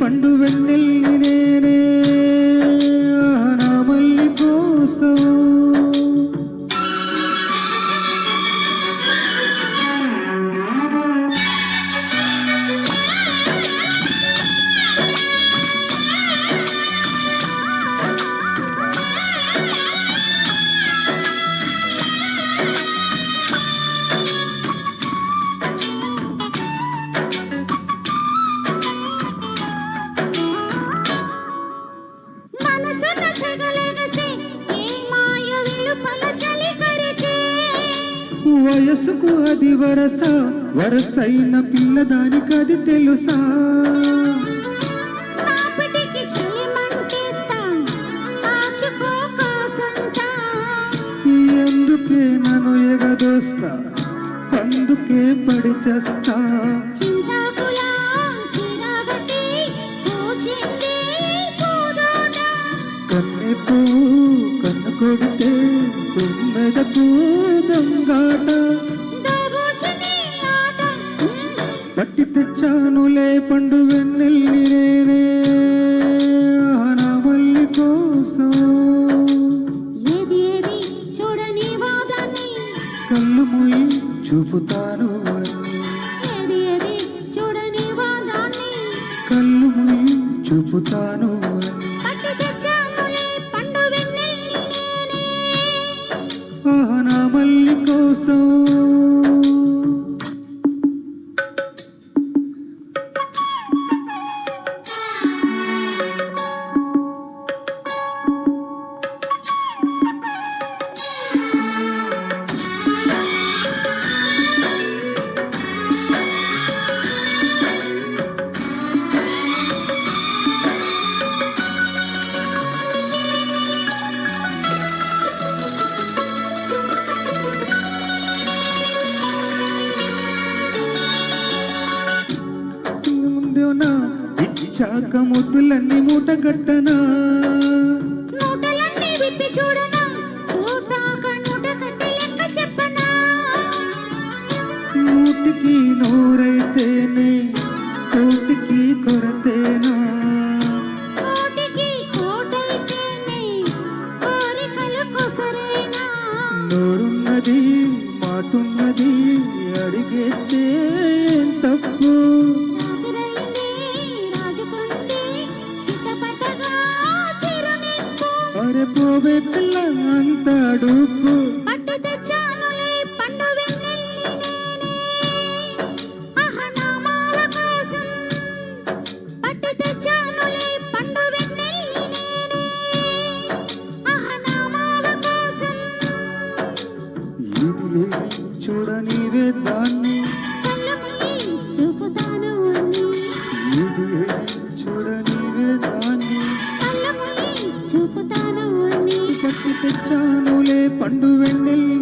പണ്ടുവെണ്ണിൽ നേരെ వయసుకు అది వరస వరసైన పిల్లదానికి అది తెలుసా? ఎందుకే నన్ను ఎగదోస్తా అందుకే పడి చేస్తా చింతాకులా చిరాగటి పూచింది పూదోట కన్నె పువ్వు కన్ను కొడితే తుమ్మెదకు దొంగాట పట్టి తెచ్చానులే పండు వెన్నెల్లి నేనే ఆహా, నా మల్లి కోసం. ఏది ఏది? చూడని వాదాన్ని. కళ్ళు మూయి చూపుతాను అన్ని. ఏది ఏది? చూడని వాదాన్ని. కళ్ళు మూయి చూపుతాను మల్లి కోసం కట్టి లెక్క చెప్పనా? నూటికి నోరైతేనే కోటికి కొరతేనా? నోరున్నది మాటున్నది అడిగేస్తే చూడనివే దాన్ని చూపుతాను ఏది చూడనివే దాన్ని చూపుతాను పట్టి తెచ్చానులే పండు వెన్నెల్లి. నేనే